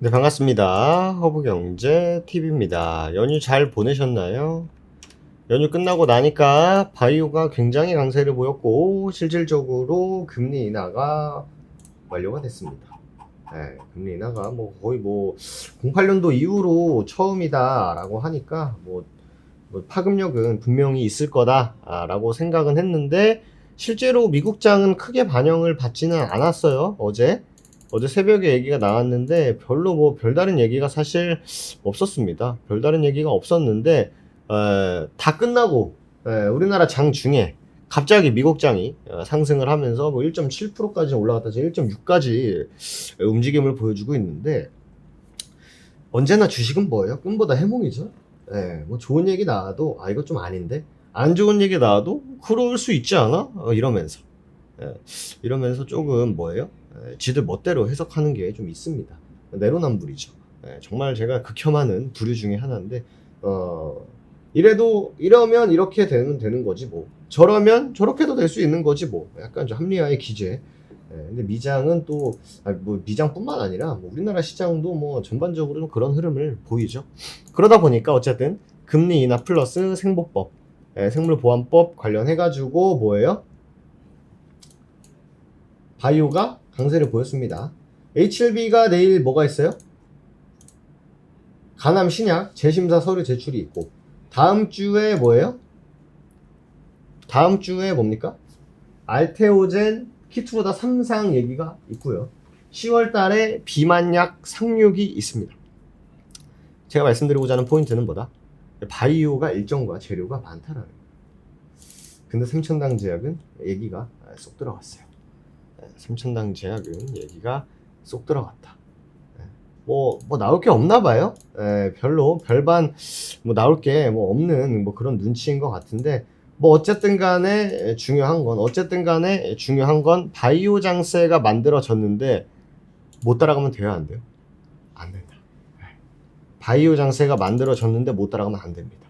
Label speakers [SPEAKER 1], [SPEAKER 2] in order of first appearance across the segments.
[SPEAKER 1] 네, 반갑습니다. 허브경제 TV입니다. 연휴 잘 보내셨나요? 연휴 끝나고 나니까 바이오가 굉장히 강세를 보였고 실질적으로 금리 인하가 완료가 됐습니다. 네, 금리 인하가 뭐 거의 뭐 08년도 이후로 처음이다라고 하니까 뭐, 뭐 파급력은 분명히 있을 거다라고 생각은 했는데 실제로 미국장은 크게 반영을 받지는 않았어요. 어제. 어제 새벽에 얘기가 나왔는데 별로 뭐 별다른 얘기가 사실 없었습니다. 별다른 얘기가 없었는데 에, 다 끝나고 에, 우리나라 장 중에 갑자기 미국 장이 어, 상승을 하면서 뭐 1.7%까지 올라갔다 지금 1.6까지 움직임을 보여주고 있는데 언제나 주식은 뭐예요? 꿈보다 해몽이죠. 예, 뭐 좋은 얘기 나와도 아 이거 좀 아닌데 안 좋은 얘기 나와도 그럴 수 있지 않아? 어, 이러면서 예, 이러면서 조금 뭐예요? 예, 지들 멋대로 해석하는 게 좀 있습니다. 내로남불이죠. 예, 정말 제가 극혐하는 부류 중에 하나인데 어 이래도 이러면 이렇게 되면 되는 거지 뭐 저러면 저렇게도 될 수 있는 거지 뭐 약간 좀 합리화의 기재. 예, 근데 미장은 또, 아, 뭐, 미장뿐만 아니라, 뭐 우리나라 시장도 뭐, 전반적으로 그런 흐름을 보이죠. 그러다 보니까, 어쨌든, 금리 인하 플러스 생보법, 예, 생물보안법 관련해 가지고, 뭐예요? 바이오가 강세를 보였습니다. HLB가 내일 뭐가 있어요? 가남 신약 재심사 서류 제출이 있고 다음 주에 뭐예요? 다음 주에 뭡니까? 알테오젠 키트보다 3상 얘기가 있고요. 10월 달에 비만약 상륙이 있습니다. 제가 말씀드리고자 하는 포인트는 뭐다? 바이오가 일정과 재료가 많다라는 거예요. 근데 삼천당 제약은 얘기가 쏙 들어갔어요. 삼천당 제약은 얘기가 쏙 들어갔다. 예. 뭐, 뭐 나올 게 없나 봐요. 예, 별로 별반 뭐 나올 게 뭐 없는 뭐 그런 눈치인 것 같은데 뭐 어쨌든 간에 중요한 건 어쨌든 간에 중요한 건 바이오 장세가 만들어졌는데 못 따라가면 돼요 안 돼요? 안 된다. 예. 바이오 장세가 만들어졌는데 못 따라가면 안 됩니다.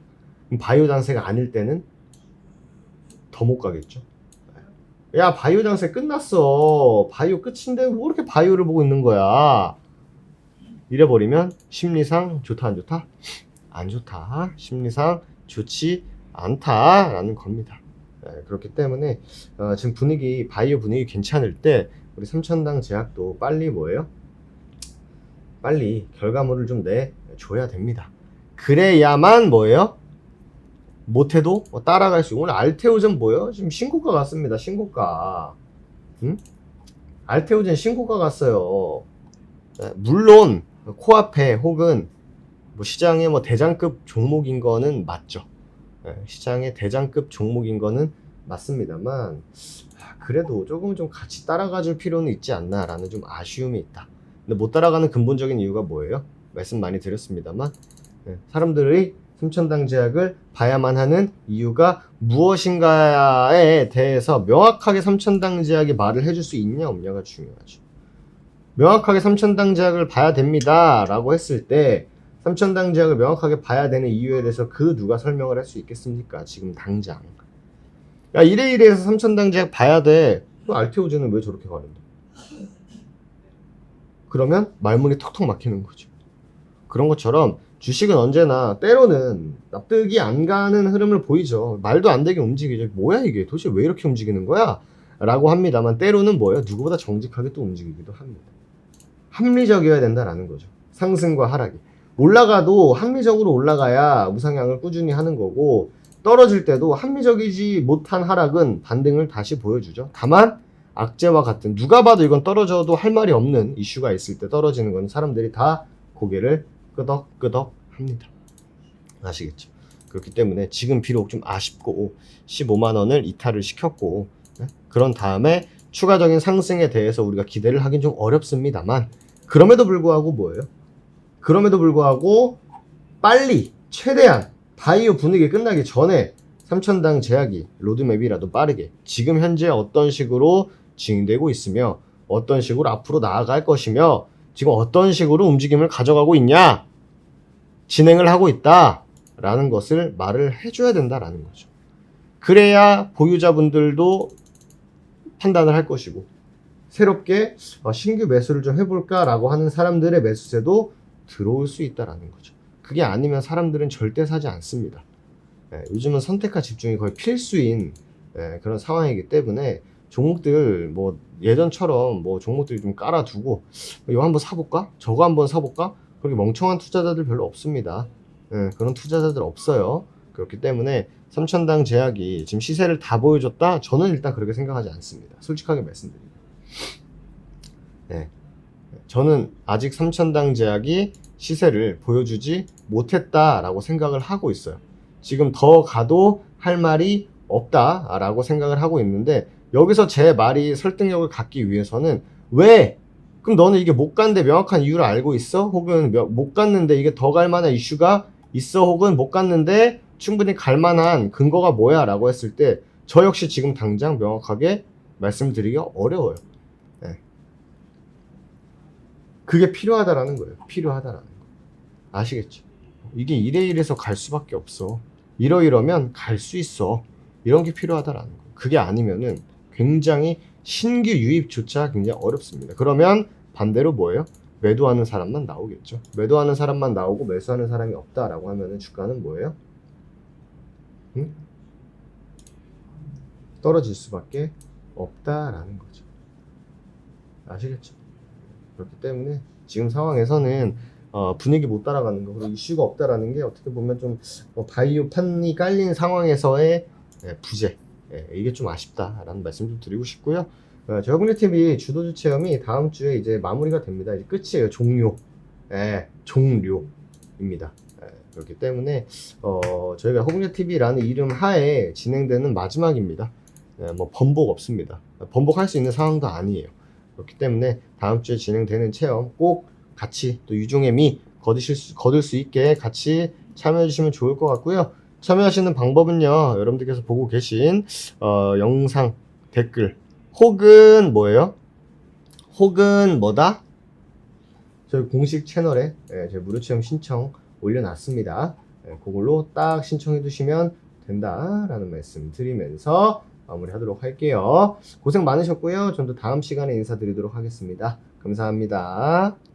[SPEAKER 1] 바이오 장세가 아닐 때는 더 못 가겠죠. 야 바이오 장세 끝났어. 바이오 끝인데 왜 이렇게 바이오를 보고 있는 거야? 이래버리면 심리상 좋다 안 좋다? 안 좋다. 심리상 좋지 않다라는 겁니다. 네, 그렇기 때문에 어, 지금 분위기 바이오 분위기 괜찮을 때 우리 삼천당 제약도 빨리 뭐예요? 빨리 결과물을 좀 내줘야 됩니다. 그래야만 뭐예요 못해도 뭐 따라갈 수 있고 오늘 알테오젠 뭐예요? 지금 신고가 갔습니다. 신고가. 응? 알테오젠 신고가 갔어요. 네, 물론 코앞에 혹은 뭐 시장의 뭐 대장급 종목인 거는 맞죠. 네, 시장의 대장급 종목인 거는 맞습니다만 아, 그래도 조금 좀 같이 따라가 줄 필요는 있지 않나라는 좀 아쉬움이 있다. 근데 못 따라가는 근본적인 이유가 뭐예요? 말씀 많이 드렸습니다만 네, 사람들이 순천당 제약을 봐야만 하는 이유가 무엇인가에 대해서 명확하게 삼천당 제약이 말을 해줄 수 있냐 없냐가 중요하죠. 명확하게 삼천당 제약을 봐야 됩니다 라고 했을 때 삼천당 제약을 명확하게 봐야 되는 이유에 대해서 그 누가 설명을 할 수 있겠습니까? 지금 당장. 야 이래 이래해서 삼천당 제약 봐야 돼. 그 알테오즈는 왜 저렇게 가는데? 그러면 말문이 턱턱 막히는 거죠. 그런 것처럼 주식은 언제나 때로는 납득이 안 가는 흐름을 보이죠. 말도 안 되게 움직이죠. 뭐야 이게 도대체 왜 이렇게 움직이는 거야? 라고 합니다만 때로는 뭐예요? 누구보다 정직하게 또 움직이기도 합니다. 합리적이어야 된다라는 거죠. 상승과 하락이. 올라가도 합리적으로 올라가야 우상향을 꾸준히 하는 거고 떨어질 때도 합리적이지 못한 하락은 반등을 다시 보여주죠. 다만 악재와 같은 누가 봐도 이건 떨어져도 할 말이 없는 이슈가 있을 때 떨어지는 건 사람들이 다 고개를 끄덕끄덕 합니다. 아시겠죠? 그렇기 때문에 지금 비록 좀 아쉽고 15만 원을 이탈을 시켰고 네? 그런 다음에 추가적인 상승에 대해서 우리가 기대를 하긴 좀 어렵습니다만 그럼에도 불구하고 뭐예요? 그럼에도 불구하고 빨리 최대한 바이오 분위기 끝나기 전에 3천당 제약이 로드맵이라도 빠르게 지금 현재 어떤 식으로 진행되고 있으며 어떤 식으로 앞으로 나아갈 것이며 지금 어떤 식으로 움직임을 가져가고 있냐 진행을 하고 있다 라는 것을 말을 해줘야 된다라는 거죠. 그래야 보유자분들도 판단을 할 것이고 새롭게 어, 신규 매수를 좀 해볼까라고 하는 사람들의 매수세도 들어올 수 있다라는 거죠. 그게 아니면 사람들은 절대 사지 않습니다. 예, 요즘은 선택과 집중이 거의 필수인 예, 그런 상황이기 때문에 종목들 뭐 예전처럼 뭐 종목들 좀 깔아두고 이거 한번 사볼까? 저거 한번 사볼까? 그렇게 멍청한 투자자들 별로 없습니다. 예, 그런 투자자들 없어요. 그렇기 때문에 삼천당 제약이 지금 시세를 다 보여줬다? 저는 일단 그렇게 생각하지 않습니다. 솔직하게 말씀드립니다. 네. 저는 아직 삼천당 제약이 시세를 보여주지 못했다라고 생각을 하고 있어요. 지금 더 가도 할 말이 없다라고 생각을 하고 있는데 여기서 제 말이 설득력을 갖기 위해서는 왜? 그럼 너는 이게 못 간데 명확한 이유를 알고 있어? 혹은 명- 못 갔는데 이게 더 갈 만한 이슈가 있어? 혹은 못 갔는데 충분히 갈 만한 근거가 뭐야? 라고 했을 때 저 역시 지금 당장 명확하게 말씀드리기가 어려워요. 예. 그게 필요하다라는 거예요. 필요하다라는 거. 아시겠죠? 이게 이래 이래서 갈 수밖에 없어. 이러이러면 갈 수 있어. 이런 게 필요하다라는 거. 그게 아니면은 굉장히 신규 유입조차 굉장히 어렵습니다. 그러면 반대로 뭐예요? 매도하는 사람만 나오겠죠. 매도하는 사람만 나오고 매수하는 사람이 없다라고 하면은 주가는 뭐예요? 응? 떨어질 수밖에 없다라는 거죠. 아시겠죠? 그렇기 때문에 지금 상황에서는 어, 분위기 못 따라가는 거 그리고 이슈가 없다라는 게 어떻게 보면 좀 어, 바이오 판이 깔린 상황에서의 예, 부재 예, 이게 좀 아쉽다라는 말씀 좀 드리고 싶고요. 어, 국내 TV 주도주 체험이 다음 주에 이제 마무리가 됩니다. 이제 끝이에요. 종료. 예, 종료입니다. 예, 그렇기 때문에 어, 저희가 호국내 TV라는 이름 하에 진행되는 마지막입니다. 예, 뭐 번복 없습니다. 번복할 수 있는 상황도 아니에요. 그렇기 때문에 다음 주에 진행되는 체험 꼭 같이 또 유종의 미 거두실 수, 거둘 수 있게 같이 참여해 주시면 좋을 것 같고요. 참여하시는 방법은요. 여러분들께서 보고 계신 어, 영상 댓글 혹은 뭐예요? 혹은 뭐다? 저희 공식 채널에 예, 저희 무료 체험 신청 올려놨습니다. 예, 그걸로 딱 신청해 두시면 된다라는 말씀 드리면서 마무리하도록 할게요. 고생 많으셨고요. 전또 다음 시간에 인사드리도록 하겠습니다. 감사합니다.